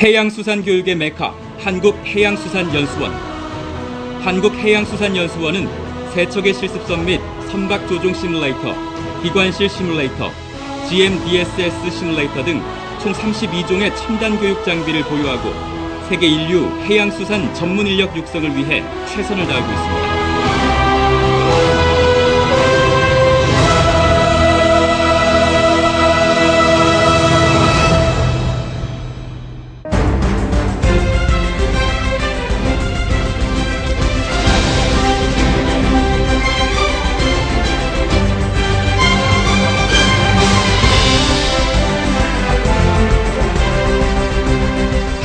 해양수산교육의 메카 한국해양수산연수원 한국해양수산연수원은 세척의 실습선 및 선박 조종 시뮬레이터, 기관실 시뮬레이터, GMDSS 시뮬레이터 등 총 32종의 첨단 교육 장비를 보유하고 세계 인류 해양수산 전문 인력 육성을 위해 최선을 다하고 있습니다.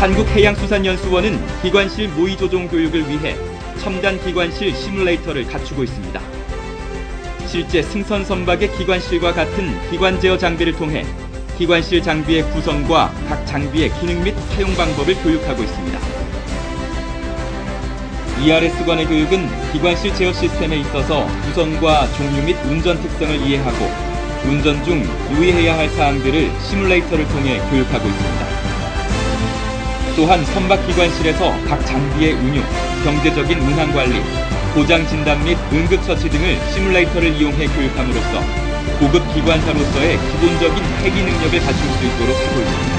한국해양수산연수원은 기관실 모의 조종 교육을 위해 첨단 기관실 시뮬레이터를 갖추고 있습니다. 실제 승선 선박의 기관실과 같은 기관 제어 장비를 통해 기관실 장비의 구성과 각 장비의 기능 및 사용 방법을 교육하고 있습니다. ERS관의 교육은 기관실 제어 시스템에 있어서 구성과 종류 및 운전 특성을 이해하고 운전 중 유의해야 할 사항들을 시뮬레이터를 통해 교육하고 있습니다. 또한 선박 기관실에서 각 장비의 운용, 경제적인 운항 관리, 고장 진단 및 응급 처치 등을 시뮬레이터를 이용해 교육함으로써 고급 기관사로서의 기본적인 회기 능력을 갖출 수 있도록 하고 있습니다.